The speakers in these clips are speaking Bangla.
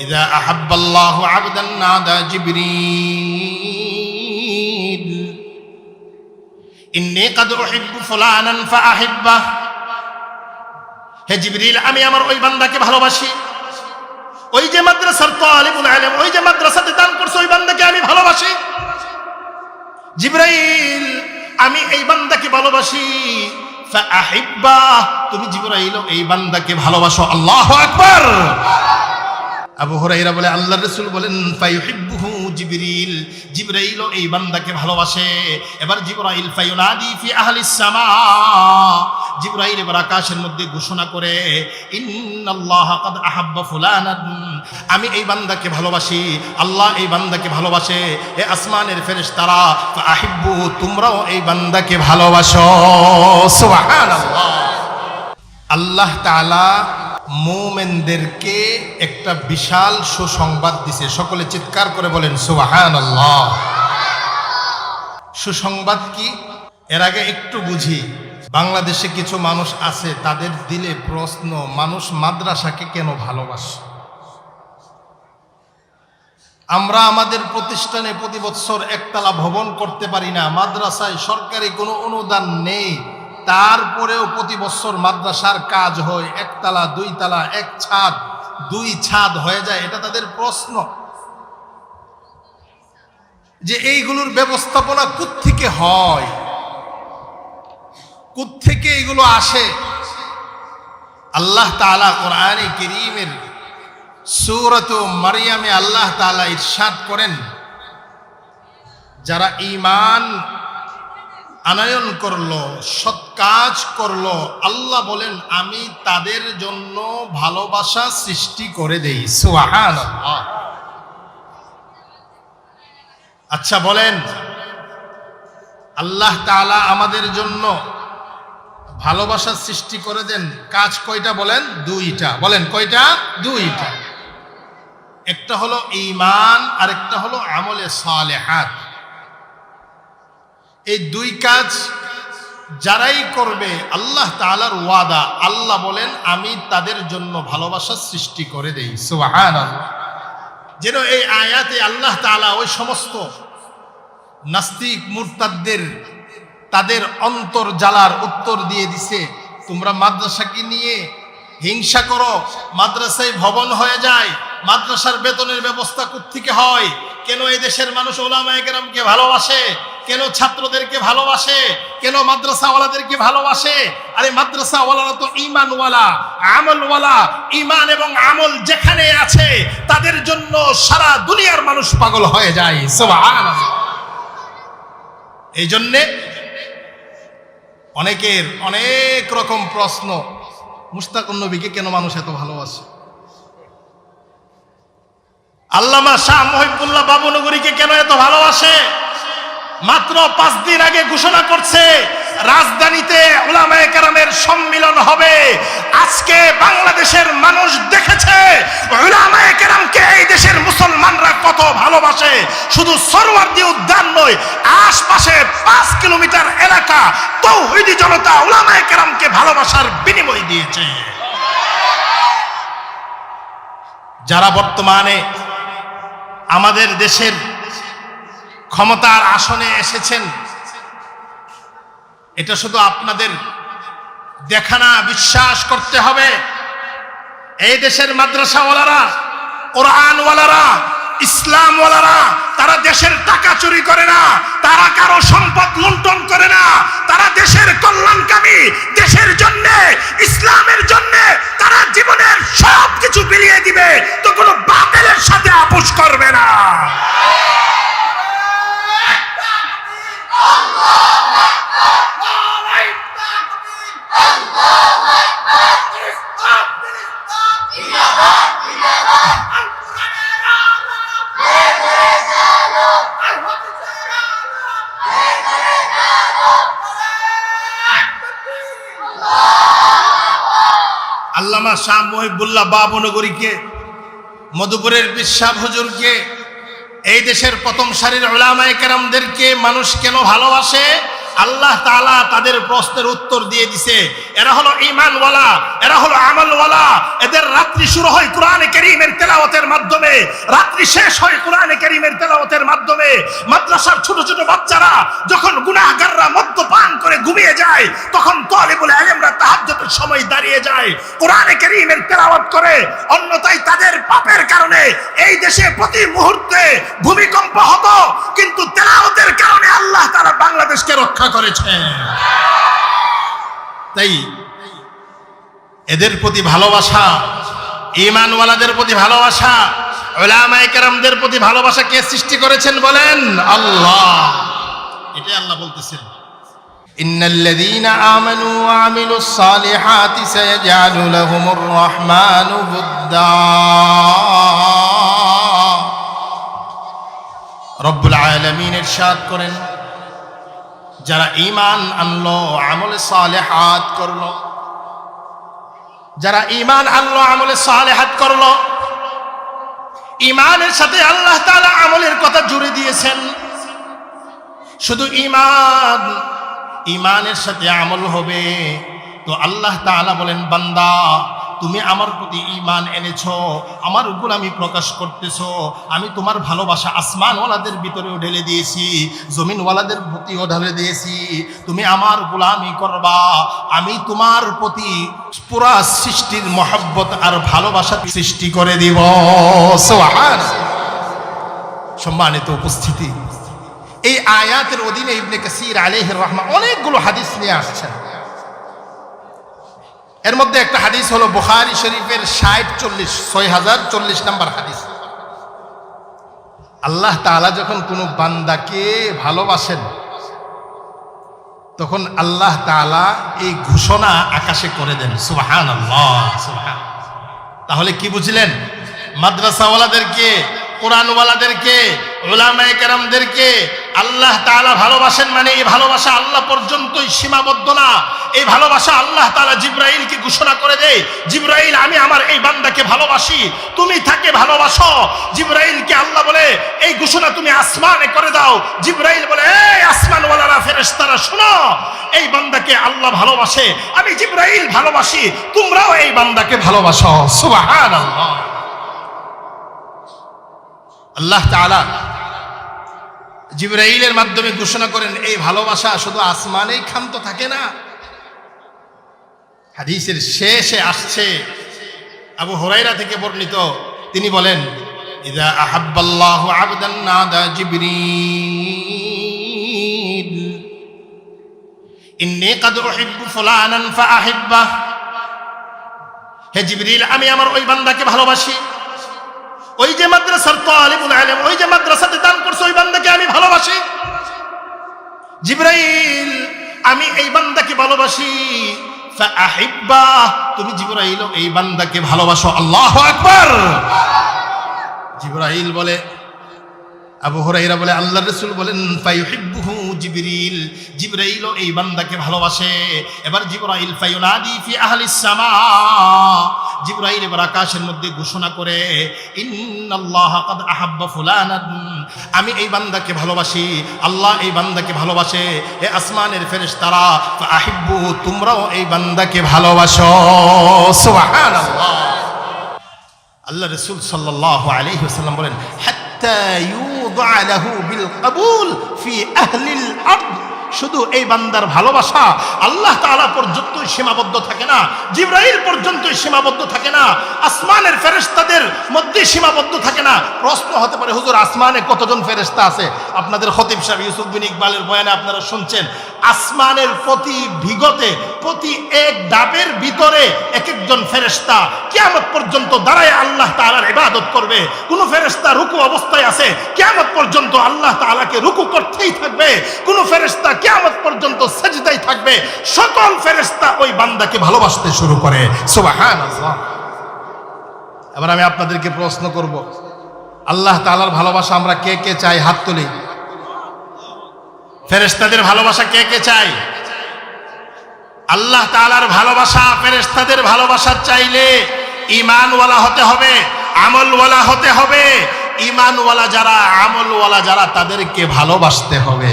إذا أحب الله عبدا نادى جبريل إني قد أحب فلانا فأحبه হে জিবরিল আমি আমার ওই বান্দাকে ভালোবাসি ওই যে মাদ্রাসার তালিবুল আলেম ওই যে মাদ্রাসাতে দান করছে ওই বান্দাকে আমি ভালোবাসি জিব্রাইল আমি এই বান্দাকে ভালোবাসি ফাআহিব্বা তুমি জিব্রাইল এই বান্দাকে ভালোবাসো আল্লাহু আকবার আবু হুরাইরা বলে আল্লাহ রসুল বলেন জিবরিল। জিবরাইল এই বান্দাকে ভালোবাসে। এবার জিবরাইল, ফায়ুনাদি ফি আহলিস সামা। জিবরাইল এবার আকাশের মধ্যে ঘোষণা করে, ইন্নাল্লাহ কাদ আহাব্বা ফুলানান। আমি এই বান্দাকে ভালোবাসি, আল্লাহ এই বান্দাকে ভালোবাসে। এ আসমানের ফেরেশতারা ফাআহিব্বু তোমরাও এই বান্দাকে ভালোবাসো। সুবহানাল্লাহ। আল্লাহ তাআলা মোমেনদেরকে একটা বিশাল সুসংবাদ দিছে। সকলে চিৎকার করে বলেন সুবাহান আল্লাহ সুসংবাদ কি? এর আগে একটু বুঝি। বাংলাদেশে কিছু মানুষ আছে, তাদের দিলে প্রশ্ন, মানুষ মাদ্রাসাকে কেন ভালোবাসে? আমরা আমাদের প্রতিষ্ঠানে প্রতি বছর একতলা ভবন করতে পারি না। মাদ্রাসায় সরকারি কোনো অনুদান নেই। তারপরেও প্রতি বছর মাদ্রাসার কাজ হয়, একতলা দুই তালা এক ছাদ, দুই ছাদ হয়ে যায়, এটা তাদের প্রশ্ন। যে এইগুলোর ব্যবস্থাপনা থেকে হয়? থেকে এইগুলো আসে? আল্লাহ তাআলা কোরআনে কেরিমের সূরত মারিয়ামে আল্লাহ তাআলা ইরশাদ করেন, যারা ঈমান আনায়ন করল, সৎ কাজ করল। আল্লাহ বলেন, আমি তাদের জন্য ভালোবাসা সৃষ্টি করে দেই। সুবহানাল্লাহ। আচ্ছা বলেন, আল্লাহ তাআলা আমাদের জন্য ভালোবাসা সৃষ্টি করে দেন। কাজ কয়টা বলেন? দুইটা। বলেন, কয়টা? দুইটা। একটা হলো ঈমান আর একটা হলো আমলে সালেহাত। এই দুই কাজ যারাই করবে, আল্লাহ তাআলার ওয়াদা। আল্লাহ বলেন, আমি তাদের জন্য ভালোবাসা সৃষ্টি করে দেই। সুবাহান যেন এই আয়াতে আল্লাহ তাআলা ওই সমস্ত নাস্তিক মুরতাদদের তাদের অন্তর জ্বালার উত্তর দিয়ে দিছে, তোমরা মাদ্রাসাকে নিয়ে হিংসা করো, মাদ্রাসায় ভবন হয়ে যায়, মাদ্রাসার বেতনের ব্যবস্থা থেকে হয়? কেন এই দেশের মানুষ ওলামায়ে কেরামকে ভালোবাসে? কেন ছাত্রদেরকে ভালোবাসে? কেন মাদ্রাসাওয়ালাদেরকে ভালোবাসে? আরে মাদ্রাসাওয়ালারা তো ইমানওয়ালা আমলওয়ালা। ইমান এবং আমল যেখানে আছে, তাদের জন্য সারা দুনিয়ার মানুষ পাগল হয়ে যায়। এই জন্যে অনেকের অনেক রকম প্রশ্ন, মুস্তাকুন নবীকে কেন মানুষ এত ভালোবাসে? আল্লামা শাহ মহিবুল্লাহ বাবুনগরীকে কেন এত ভালোবাসে? মাত্র পাঁচ দিন আগে ঘোষণা করছে, রাজধানীতে ওলামায়ে কেরামের সম্মিলন হবে। আজকে বাংলাদেশের মানুষ দেখেছে ওলামায়ে কেরামকে এই দেশের মুসলমানরা কত ভালোবাসে। শুধু সরওয়ার্দী উদ্যান নয়, আশপাশে পাঁচ কিলোমিটার এলাকা তৌহিদি জনতা ওলামায়ে কেরামকে ভালোবাসার বিনিময় দিয়েছে। যারা বর্তমানে আমাদের দেশের ক্ষমতার আসনে এসেছেন। এটা শুধু আপনাদের দেখা না, বিশ্বাস করতে হবে। এই দেশের মাদ্রাসাওয়ালারা, কোরআনওয়ালারা, ইসলামওয়ালারা, তারা দেশের টাকা চুরি করে না, তারা কারও সম্পদ লুণ্ঠন করে না, তারা দেশের কল্যাণকামী, দেশের জন্য, ইসলামের জন্য, তারা জীবনের সব কিছু বিলিয়ে দিবে, তো কোনো বাতিলের সাথে আপোষ করবে না। আল্লামা শাহ মহিবুল্লাহ বাবনগরীকে মধুপুরের বিশ্বাব হুজুরকে এই দেশের প্রথম সারির ওলামায় কেরামদেরকে মানুষ কেন ভালোবাসে? আল্লাহ তাআলা তাদের প্রশ্নের উত্তর দিয়ে দিছে। এরা হলো ঈমানওয়ালা, এরা হলো আমলওয়ালা। এদের রাত্রি শুরু হয় কোরআনে কারীমের তেলাওয়াতের মাধ্যমে। রাত্রি শেষ হয় কোরআনে কারীমের তেলাওয়াতের মাধ্যমে। মাদ্রাসার ছোট ছোট বাচ্চারা যখন গুনাহগাররা মদ্যপান করে ঘুমিয়ে যায়, তখন তালিবুল ইলমরা তাহাজ্জুদের সময় দাঁড়িয়ে যায়, কোরআনে কারীমের তেলাওয়াত করে। অন্যথায় তাদের পাপের কারণে এই দেশে প্রতি মুহূর্তে ভূমিকম্প হতো, কিন্তু তেলাওয়াতের কারণে আল্লাহ তাআলা বাংলাদেশকে রক্ষা করেছে তাই এদের প্রতি ভালোবাসা ইমানওয়ালাদের প্রতি ভালোবাসা ওলামায়ে কেরামদের প্রতি ভালোবাসা কে সৃষ্টি করেছেন বলেন আল্লাহ এটাই আল্লাহ বলতেছেন إن الذين آمنوا وعملوا الصالحات سيجعل لهم الرحمن ودا রব্বুল আলামিন ইরশাদ করেন যারা ইমান আনলো, আমলে সালেহাত করল। যারা ইমান আনলো, আমলে সালেহাত করল। ইমানের সাথে আল্লাহ তাআলা আমলের কথা জুড়ে দিয়েছেন। শুধু ইমান ইমানের সাথে আমল হবে। তো আল্লাহ তাআলা বলেন, বান্দা তুমি আমার প্রতি ইমান এনেছ, আমার উপর আমি প্রকাশ করতেছ, আমি তোমার ভালোবাসা আসমানওয়ালাদের ভিতরেও ঢেলে দিয়েছি, জমিনওয়ালাদের প্রতিও ঢেলে দিয়েছি। তুমি আমার গোলামি করবা, আমি তোমার প্রতি পুরা সৃষ্টির মহব্বত আর ভালোবাসা সৃষ্টি করে দিব। সম্মানিত উপস্থিতি। এই আয়াতের অধীনে ইবনে কাসির আলাইহির রহমা অনেকগুলো হাদিস নিয়ে আসছেন। এর মধ্যে একটা হাদিস হলো বুখারী শরীফের ষাট, চল্লিশ, ছয় হাজার, চল্লিশ নম্বর হাদিস। আল্লাহ তাআলা যখন কোনো বান্দাকে ভালোবাসেন, তখন আল্লাহ তাআলা এই ঘোষণা আকাশে করে দেন সুবহান। আল্লাহ তাহলে কি বুঝলেন? মাদ্রাসাওয়ালাদেরকে কোরআনওয়ালাদেরকে ওলামায়ে কেরামদেরকে আল্লাহ তাআলা ভালোবাসেন মানে এই ভালোবাসা আল্লাহ পর্যন্তই সীমাবদ্ধ না। এই ভালোবাসা আল্লাহ তাআলা জিব্রাইলকে ঘোষণা করে দেয়, জিব্রাইল, আমি আমার এই বান্দাকে ভালোবাসি, তুমি তাকে ভালোবাসো। জিব্রাইলকে আল্লাহ বলে, এই ঘোষণা তুমি আসমানে করে দাও। জিব্রাইল বলে, এই আসমানওয়ালারা, ফেরেশতারা, শোনো, এই বান্দাকে আল্লাহ ভালোবাসে, আমি জিব্রাইল ভালোবাসি, তোমরাও এই বান্দাকে ভালোবাসো। সুবহানাল্লাহ। আল্লাহ তাআলা জিব্রাইলের মাধ্যমে ঘোষণা করেন, এই ভালোবাসা শুধু আসমানেই ক্ষান্ত থাকে না। হাদিসের শেষে আসছে, আবু হরাইরা থেকে বর্ণিত, তিনি বলেন হে জিবরিল, আমি আমার ওই বান্দাকে ভালোবাসি। ওই যে মাদ্রাসার তালিবুল আলেম, ওই যে মাদ্রাসাতে দান করছ, ওই বান্দাকে আমি ভালোবাসি। জিব্রাইল, আমি এই বান্দাকে ভালোবাসি। তুমি জিব্রাইল, এই বান্দাকে ভালোবাসো। আল্লাহ আকবার। জিব্রাইল বলে আবু হুরাইরা বলে আল্লাহ রসুল বলেন, ফায়ুহিব্বুহু জিবরিল। জিবরাইল এই বান্দাকে ভালোবাসে। এবার জিবরাইল, ফায়ুনাদি ফি আহলিস সামা। জিবরাইল এবার আকাশের মধ্যে ঘোষণা করে, ইন্নাল্লাহ কাদ আহাব্বা ফুলানান। আমি এই বান্দাকে ভালোবাসি, আল্লাহ এই বান্দাকে ভালোবাসে। এ আসমানের ফেরেশতারা ফাআহিব্বু তোমরাও এই বান্দাকে ভালোবাসো। সুবহানাল্লাহ। আল্লাহ রসুল সাল্লাল্লাহু আলাইহি ওয়াসাল্লাম বলেন হাত্তা শুধু এই বান্দার ভালোবাসা আল্লাহ তাআলা পর্যন্তই সীমাবদ্ধ থাকে না, জিব্রাইল পর্যন্তই সীমাবদ্ধ থাকে না, আসমানের ফেরেস্তাদের মধ্যে সীমাবদ্ধ থাকে না। প্রশ্ন হতে পারে, হুজুর, আসমানে কতজন ফেরেস্তা আছে? আপনাদের খতিব সাহেব ইউসুফ বিন ইকবালের বয়ানে আপনারা শুনছেন, আসমানের প্রতি ভিগতে প্রতি এক ডাবের ভিতরে এক একজন ফেরেশতা কিয়ামত পর্যন্ত দাঁড়ায় আল্লাহ তাআলার ইবাদত করবে। কোন ফেরেশতা রুকু অবস্থায় আছে, কিয়ামত পর্যন্ত আল্লাহ তাআলাকে রুকু করতেই থাকবে। কোন ফেরেশতা কিয়ামত পর্যন্ত সেজদায় থাকবে। সকল ফেরেশতা ওই বান্দাকে ভালোবাসতে শুরু করে। এবার আমি আপনাদেরকে প্রশ্ন করব, আল্লাহ তাআলার ভালোবাসা আমরা কে কে চাই? হাত তুলি। ফেরেশতাদের ভালোবাসা কে কে চাই আল্লাহ তাআলার ভালোবাসা, ফেরেশতাদের ভালোবাসা চাইলে ইমানওয়ালা হতে হবে, আমলওয়ালা হতে হবে। ইমানওয়ালা যারা, আমলওয়ালা যারা তাদেরকে ভালোবাসতে হবে।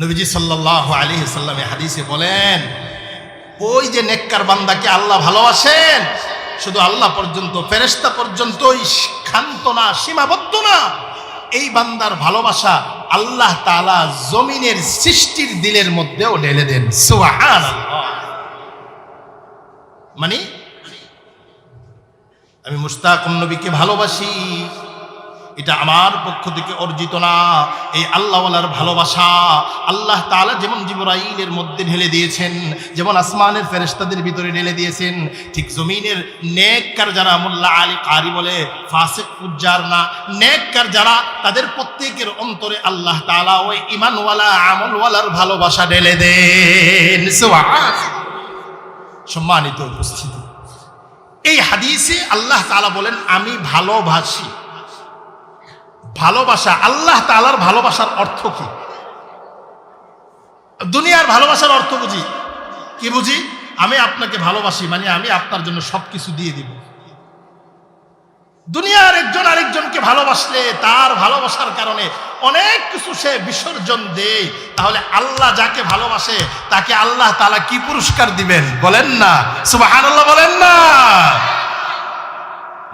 নবীজি সাল্লাহ আলী সাল্লামে হাদিসে বলেন, ওই যে নেককার বান্দাকে আল্লাহ ভালোবাসেন, শুধু আল্লাহ পর্যন্ত ফেরেস্তা পর্যন্তই ক্ষান্ত না, সীমাবদ্ধ না। এই বান্দার ভালোবাসা আল্লাহ তালা জমিনের সৃষ্টির দিলের মধ্যেও ঢেলে দেন। মানে আমি মুস্তাক নবীকে ভালোবাসি। এটা আমার পক্ষ থেকে অর্জিত না। এই আল্লাহওয়ালার ভালোবাসা আল্লাহ তাআলা যেমন জিবরাইলের মধ্যে ঢেলে দিয়েছেন, যেমন আসমানের ফেরেস্তাদের ভিতরে ঢেলে দিয়েছেন, ঠিক জমিনের নেককার যারা মোল্লা আলী কারি বলে, ফাসিক, উজ্জার না, নেককার যারা তাদের প্রত্যেকের অন্তরে আল্লাহ তাআলা ওই ইমানওয়ালা আমলওয়ালার ভালোবাসা ঢেলে দেন। সম্মানিত উপস্থিতি। এই হাদিসে আল্লাহ তাআলা বলেন, আমি ভালোবাসি। ভালোবাসা, আল্লাহ তাআলার ভালোবাসার অর্থ কি? দুনিয়ার ভালোবাসার অর্থ বুঝি? কি বুঝি? আমি আপনাকে ভালোবাসি মানে আমি আপনার জন্য সবকিছু দিয়ে দিব। দুনিয়ার একজন আরেকজনকে ভালোবাসলে, তার ভালোবাসার কারণে অনেক কিছু সে বিসর্জন দেয়। তাহলে আল্লাহ যাকে ভালোবাসে, তাকে আল্লাহ তালা কি পুরস্কার দিবেন? বলেন না। সুবহানাল্লাহ বলেন না।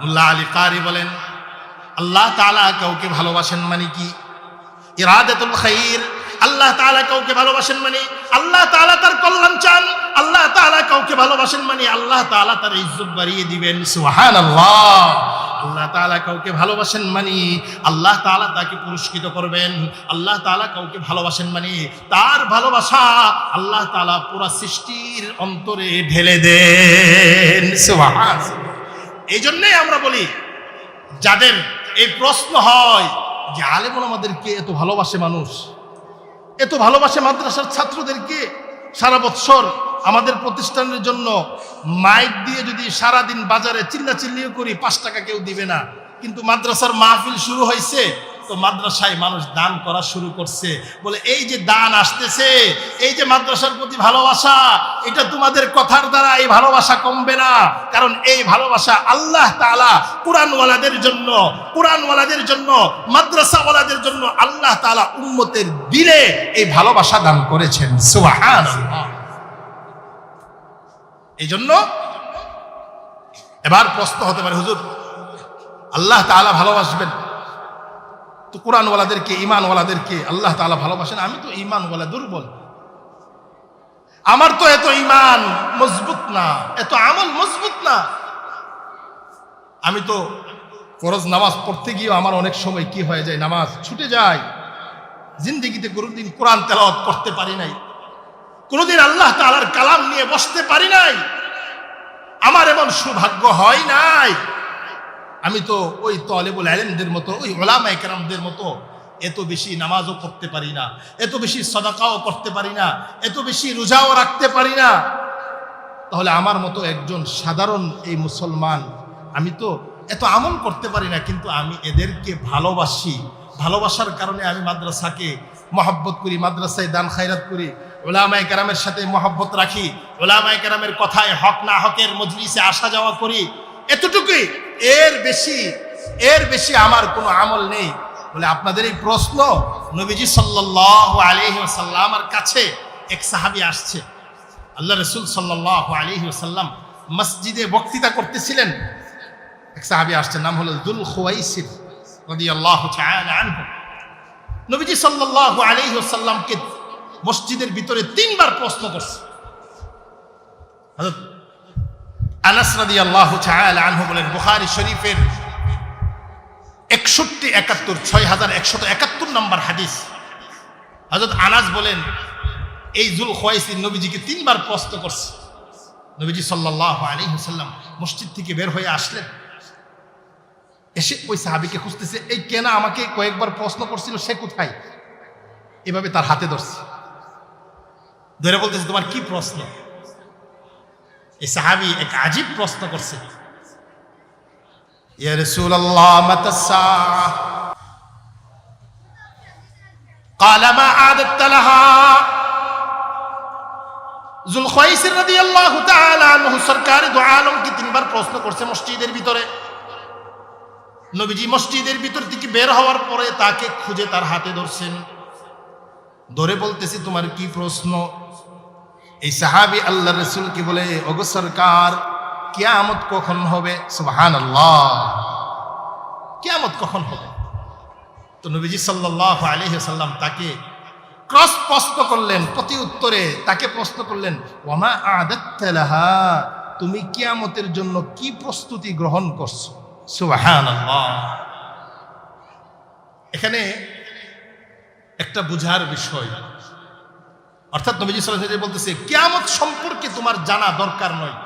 মুল্লা আলী কারি বলেন আল্লাহ তাআলা কাউকে ভালোবাসেন মানে কি? ইরাদাতুল খাইর। আল্লাহ তাআলা কাউকে ভালোবাসেন মানে আল্লাহ তাআলা তার কল্যাণ চান। আল্লাহ তাআলা কাউকে ভালোবাসেন মানে আল্লাহ তাআলা তার ইজ্জত বাড়িয়ে দিবেন। সুবহানাল্লাহ। আল্লাহ তাআলা কাউকে ভালোবাসেন মানে আল্লাহ তাআলা তাকে পুরস্কৃত করবেন। আল্লাহ তাআলা কাউকে ভালোবাসেন মানে তার ভালোবাসা আল্লাহ তালা পুরা সৃষ্টির অন্তরে ঢেলে দেন। সুবহান এই জন্যই আমরা বলি, যাদের এই প্রশ্ন হয় যে আলেমন আমাদেরকে এত ভালোবাসে মানুষ। এত ভালোবাসে মাদ্রাসার ছাত্রদেরকে সারা বৎসর আমাদের প্রতিষ্ঠানের জন্য মাইক দিয়ে যদি সারা দিন বাজারে চিল্লা চিল্লিও করি, পাঁচ টাকা কেউ দিবে না। কিন্তু মাদ্রাসার মাহফিল শুরু হয়েছে। তো মাদ্রাসায় মানুষ দান করা শুরু করছে। বলে, এই যে দান আসতেছে, এই যে মাদ্রাসার প্রতি ভালোবাসা, এটা তোমাদের কথার দ্বারা এই ভালোবাসা কমবে না। কারণ এই ভালোবাসা আল্লাহ তাআলা কোরআনওয়ালাদের জন্য কোরআনওয়ালাদের জন্য, মাদ্রাসাওয়ালাদের জন্য আল্লাহ তাআলা উম্মতের দিলে এই ভালোবাসা দান করেছেন। সুবহানাল্লাহ। এই জন্য এবার প্রশ্ন হতে পারে, হুজুর, আল্লাহ তাআলা ভালোবাসবেন? তো কোরআনওয়ালাদেরকে ইমানওয়ালাদেরকে আল্লাহ তাআলা ভালোবাসেন। আমি তো ইমানওয়ালা দুর্বল। আমার তো এত ইমান মজবুত না, এত আমল মজবুত না। আমি তো ফরজ নামাজ পড়তে গিয়েও আমার অনেক সময় কি হয়ে যায়, নামাজ ছুটে যায়। জিন্দিগিতে কোনোদিন কোরআন তেলাওয়াত করতে পারি নাই। কোনোদিন আল্লাহ তাআলার কালাম নিয়ে বসতে পারি নাই। আমার এমন সৌভাগ্য হয় নাই। আমি তো ওই তলেবুল আলেমদের মতো, ওই ওলামা একরামদের মতো এত বেশি নামাজও করতে পারি না, এত বেশি সদাকাও করতে পারি না, এত বেশি রোজাও রাখতে পারি না। তাহলে আমার মতো একজন সাধারণ এই মুসলমান, আমি তো এত আমল করতে পারি না, কিন্তু আমি এদেরকে ভালোবাসি। ভালোবাসার কারণে আমি মাদ্রাসাকে মহাব্বত করি, মাদ্রাসায় দান খায়রাত করি ওলামায় কেরামের সাথে মহাব্বত রাখি ওলামায় কেরামের কথায় হক না হকের মজলিসে আসা যাওয়া করি। এতটুকুই এর বেশি এর বেশি আমার কোনো আমল নেই। বলে আপনাদের এই প্রশ্ন নবীজি সাল্লাহ আলহি সাল্লামার কাছে এক সাহাবি আসছে। আল্লাহ রসুল সাল্লাহ আলহি সাল্লাম মসজিদে বক্তৃতা করতেছিলেন। এক সাহাবি আসছেন নাম হলো দুল খুয়াইসির নবীজি সাল্লাল্লাহু আলাইহি ওয়াসাল্লামকে মসজিদের ভিতরে তিনবার প্রশ্ন করছে। আনাস রাদিয়াল্লাহু তাআলা আনহু বলেন, বুখারী শরীফের একষট্টি, একাত্তর, ছয় হাজার একশত একাত্তর নম্বর হাদিস। হযরত আনাস বলেন, এই জুল খোয়াইসির নবীজিকে তিনবার প্রশ্ন করছে। নবীজি সাল্লাল্লাহু আলাইহি ওয়াসাল্লাম মসজিদ থেকে বের হয়ে আসলেন। এসে ওই সাহাবিকে খুঁজতেছে, এই কেনা আমাকে কয়েকবার প্রশ্ন করছিল, সে কোথায়? এভাবে তার হাতে ধরছে। ধরে বলতেছে, তোমার কি প্রশ্ন? এই সাহাবি এক আজীব প্রশ্ন করছে ইয়া রাসূলুল্লাহ মাতা الساعة قال ما أعددت لها জুলখাইসির রাদিয়াল্লাহু তাআলা আনহু সরকার দু আলম কি তিনবার প্রশ্ন করছে মসজিদের ভিতরে নবীজি মসজিদের ভিতর থেকে বের হওয়ার পরে তাকে খুঁজে তার হাতে ধরছেন ধরে বলতেছি তোমার কি প্রশ্ন এই সাহাবি আল্লাহ রসুল কি বলে, ওগো সরকার, কিয়ামত কখন হবে? সুবহান আল্লাহ কিয়ামত কখন হবে? তো নবীজি সাল্লাহ আলহি সাল্লাম তাকে ক্রস প্রশ্ন করলেন, প্রতি উত্তরে তাকে প্রশ্ন করলেন, ওমা আদাত্তালাহা তুমি কিয়ামতের জন্য কি প্রস্তুতি গ্রহণ করছ? সুবহান এখানে একটা বুঝার বিষয়। অর্থাৎ নবীজি সাল্লাহ বলতেছে, কেয়ামত সম্পর্কে তোমার জানা দরকার নয়।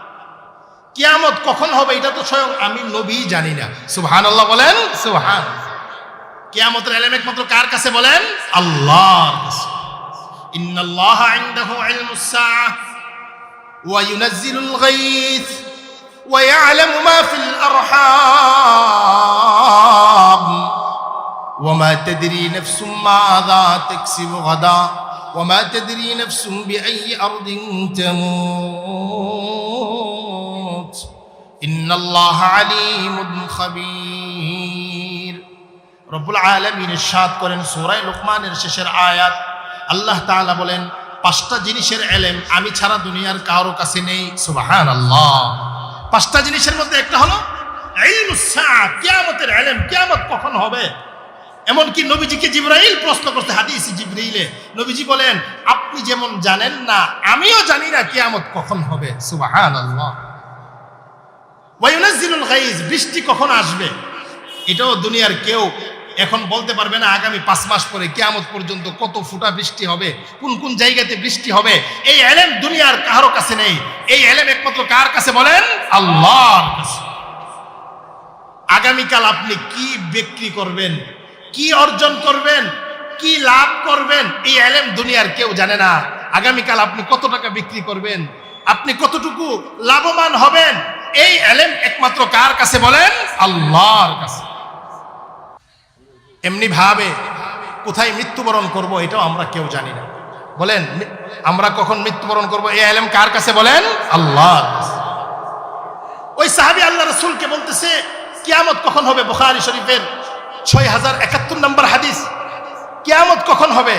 কেয়ামত কখন হবে এটা তো স্বয়ং আমি নবী জানি না। সুহান আল্লাহ বলেন সুহান কেয়ামতের এলেম একমাত্র কার কাছে বলেন? আল্লাহর কাছে। ইন্নাল্লাহ ইনদাহু ইলমুস সাআহ, ওয়া ইউনাজ্জিলুল গায়থ, ওয়া ইয়ালামু মা ফিল আরহাম, ওয়া মা তাদরি নাফসুম মাযা তাকসিবু গাদা। وما تدري نفس بأي أرض تموت إن الله عليم خبير রব্বুল আলমিন ইরশাদ করেন সুরাই লোকমানের শেষের আয়াত আল্লাহ তাআলা বলেন পাঁচটা জিনিসের এলেম আমি ছাড়া দুনিয়ার কারো কাছে নেই সুবাহান আল্লাহ পাঁচটা জিনিসের মধ্যে একটা হলো ইলমুস সাআ, কিয়ামতের এলেম কিয়ামত কখন হবে এমনকি নবীজিকে জিব্রাইল প্রশ্ন করতে, হাদিস জিব্রাইলে, নবীজি বলেন, আপনি যেমন জানেন না, আমিও জানি না কিয়ামত কখন হবে। সুবহানাল্লাহ। ওয়া ইউনাজ্জিলুল গাইজ, বৃষ্টি কখন আসবে? এটাও দুনিয়ার কেউ এখন বলতে পারবে না, আগামী পাঁচ মাস পরে কিয়ামত পর্যন্ত কত ফুটা বৃষ্টি হবে, কোন কোন জায়গাতে বৃষ্টি হবে। এই এলেম দুনিয়ার কারও কাছে নেই। এই এলেম একমাত্র কার কাছে বলেন? আল্লাহর কাছে। আগামীকাল আপনি কি বিক্রি করবেন? কি অর্জন করবেন? কি লাভ করবেন? এই এলেম দুনিয়ার কেউ জানে না। আগামীকাল আপনি কত টাকা বিক্রি করবেন? আপনি কতটুকু লাভবান হবেন? এই এলেম একমাত্র কার কাছে বলেন? আল্লাহর কাছে। এমনি ভাবে কোথায় মৃত্যুবরণ করব এটাও আমরা কেউ জানি না। বলেন আমরা কখন মৃত্যুবরণ করব? এই এলেম কার কাছে বলেন? আল্লাহর ওই সাহাবি আল্লাহ রসুলকে বলতেছে, কিয়ামত কখন হবে? বুখারী শরীফের ছয় হাজার একাত্তর নম্বর হাদিস। কিয়ামত কখন হবে?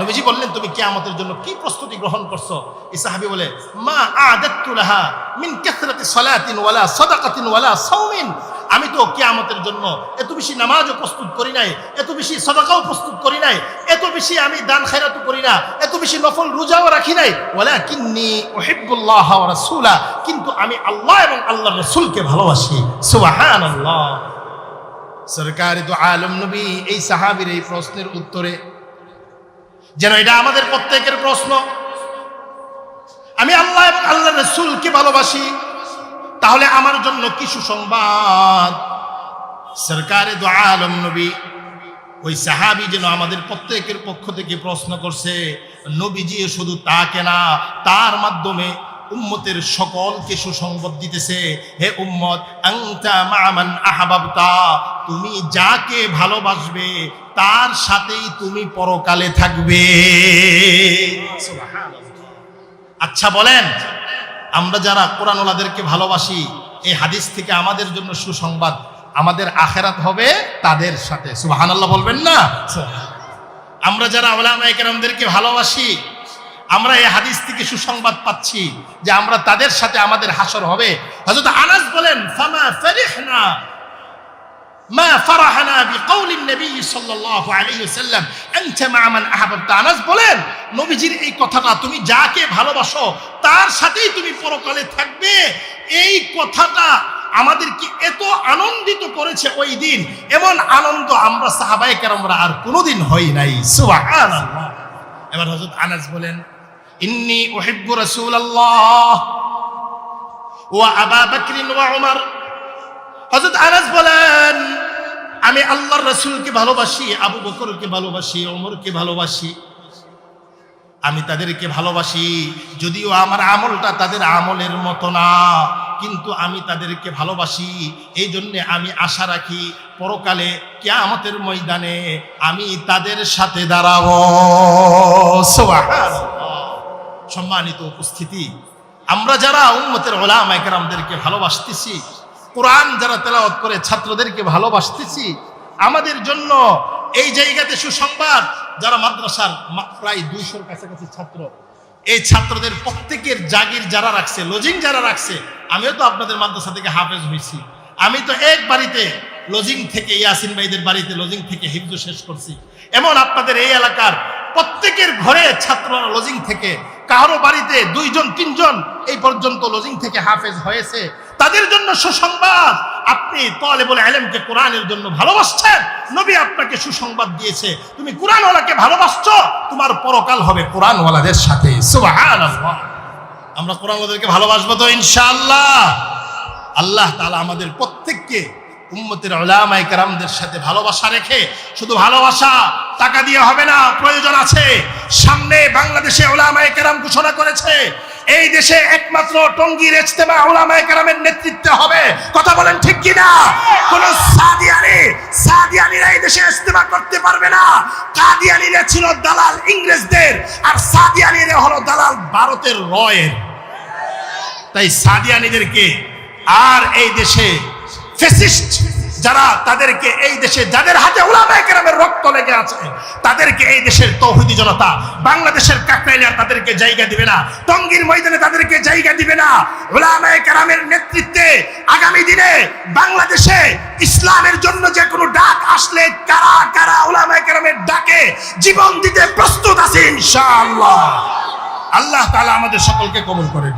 নবীজি বললেন, তুমি কিয়ামতের জন্য কি প্রস্তুতি গ্রহণ করছ? এই সাহাবি বলে, মা আদাত্তু লাহা মিন কাসরাতি সালাতিন ওয়ালা সাদাকাতিন ওয়ালা সাওমিন। আমি তো কেয়ামতের জন্য এত বেশি নামাজও প্রস্তুত করি নাই, এত বেশি সদাকাও প্রস্তুত করি নাই, এত বেশি আমি দান খায়রাতও করি না, এত বেশি নফল রোজাও রাখি নাই। ওয়ালা কিন্নি উহিব্বুল্লাহ ওয়া রাসূলা। কিন্তু আমি আল্লাহ এবং আল্লাহর রাসূলকে ভালোবাসি। সুবহানাল্লাহ। সরকারি তো আলম নবী, এই সাহাবীর এই প্রশ্নের উত্তরে। যেন এটা আমাদের প্রত্যেকের প্রশ্ন। আমি আল্লাহ এবং আল্লাহ রসুলকে ভালোবাসি, তাহলে আমার জন্য কি সুসংবাদ? সরকারে দো আলম নবী, ওই সাহাবি যেন আমাদের প্রত্যেকের পক্ষ থেকে প্রশ্ন করছে, নবীজি শুধু তাকে না, তার মাধ্যমে উম্মতের সকলকে সুসংবাদ দিতেছে হে উম্মত আংতা মামান আহাবাবতা তুমি যাকে ভালোবাসবে তার সাথেই তুমি পরকালে থাকবে। আচ্ছা বলেন আমরা যারা কোরআন ওলাদেরকে ভালোবাসি এই হাদিস থেকে আমাদের জন্য সুসংবাদ আমাদের আখেরাত হবে তাদের সাথে। সুবাহান আল্লাহ বলবেন না? আমরা যারা ওলামাইকেরামদেরকে ভালোবাসি আমরা এই হাদিস থেকে সুসংবাদ পাচ্ছি যে আমরা তাদের সাথে আমাদের হাসর হবে। হযরত আনাস বলেন, ফামা ফারিহনা, মা ফারাহনা বিকাউলিন নবী সাল্লাল্লাহু আলাইহি ওয়াসাল্লাম, আনতা মা মান আহাব্বতা আনাস বলেন, নবীজির এই কথাটা তুমি যাকে ভালোবাসো, তার সাথেই তুমি পরকালে থাকবে। এই কথাটা আমাদেরকে এত আনন্দিত করেছে ওই দিন। এমন আনন্দ আমরা সাহাবায়ে কেরামরা আর কোনোদিন হই নাই। সুবহানাল্লাহ। এবার হযরত আনাস বলেন ইন্নী উহিব্বু রাসূলুল্লাহ ওয়া আবা বকর ওয়া উমর হযরত আনাস বলেন, আমি আল্লাহর রাসূলকে ভালোবাসি, আবু বকরকে ভালোবাসি, ওমরকে ভালোবাসি। আমি তাদেরকে ভালোবাসি, যদিও আমার আমলটা তাদের আমলের মতো না, কিন্তু আমি তাদেরকে ভালোবাসি। এই জন্যে আমি আশা রাখি, পরকালে কিয়ামতের ময়দানে আমি তাদের সাথে দাঁড়াবো। সম্মানিত উপস্থিতি, আমরা যারা উম্মতের ওলামা একরামদেরকে ভালোবাসতেছি, কোরআন যারা তেলাওয়াত করে ছাত্রদেরকে ভালোবাসতেছি, আমাদের জন্য এই জায়গাতে সুসংবাদ, যারা মাদ্রাসার প্রায় দুইশোর কাছাকাছি ছাত্র, এই ছাত্রদের প্রত্যেকের জাগির যারা রাখছে লজিং যারা রাখছে, আমিও তো আপনাদের মাদ্রাসা থেকে হাফেজ হয়েছি। আমি তো এক বাড়িতে লজিং থেকে ইয়াসিন ভাইদের বাড়িতে লজিং থেকে হিফজু শেষ করছি। এমন আপনাদের এই এলাকার প্রত্যেকের ঘরে ছাত্ররা লজিং থেকে, কারও বাড়িতে দুইজন, তিনজন, এই পর্যন্ত লজিং থেকে হাফেজ হয়েছে। তাদের জন্য সুসংবাদ। আপনি তলে বলে আলেমকে কোরআনের জন্য ভালোবাসছেন, নবী আপনাকে সুসংবাদ দিয়েছে। তুমি কোরআনওয়ালাকে ভালোবাসছো, তোমার পরকাল হবে কোরআনওয়ালাদের সাথে। আমরা কোরআনওয়ালাদেরকে ভালোবাসবো তো ইনশাআল্লাহ। আল্লাহ তালা আমাদের প্রত্যেককে উম্মতের ওলামায়ে কেরামদের সাথে ভালোবাসা রেখে শুধু ভালোবাসা টাকা দিয়ে হবে না, প্রয়োজন আছে। সামনে বাংলাদেশে ওলামায়ে কেরাম ঘোষণা করেছে, এই দেশে একমাত্র টঙ্গীর ইজতেমা ওলামায়ে কেরামের নেতৃত্বে হবে। কথা বলেন ঠিক কি না কোন সাদিয়ানি, সাদিয়ানিরা এই দেশে ইজতেমা করতে পারবে না। কাদিয়ানিরা ছিল দালাল ইংরেজদের, আর সাদিয়ানিরা হলো দালাল ভারতের রয়ের। তাই সাদিয়ানিদেরকে আর এই দেশে ফেসিস্ট যারা তাদেরকে এই দেশে, যাদের হাতে ওলামায়ে কেরামের রক্ত লেগে আছে, তাদেরকে এই দেশের তৌহিদি জনতা, বাংলাদেশের কাকরাইলে তাদেরকে জায়গা দিবে না, টঙ্গীর ময়দানে তাদেরকে জায়গা দিবে না। ওলামায়ে কেরামের নেতৃত্বে আগামী দিনে বাংলাদেশে ইসলামের জন্য যে কোনো ডাক আসলে কারা কারা ওলামায়ে কেরামের ডাকে, জীবন দিতে প্রস্তুত আছে ইনশাআল্লাহ। আল্লাহ তাআলা আমাদের সকলকে কবুল করেন।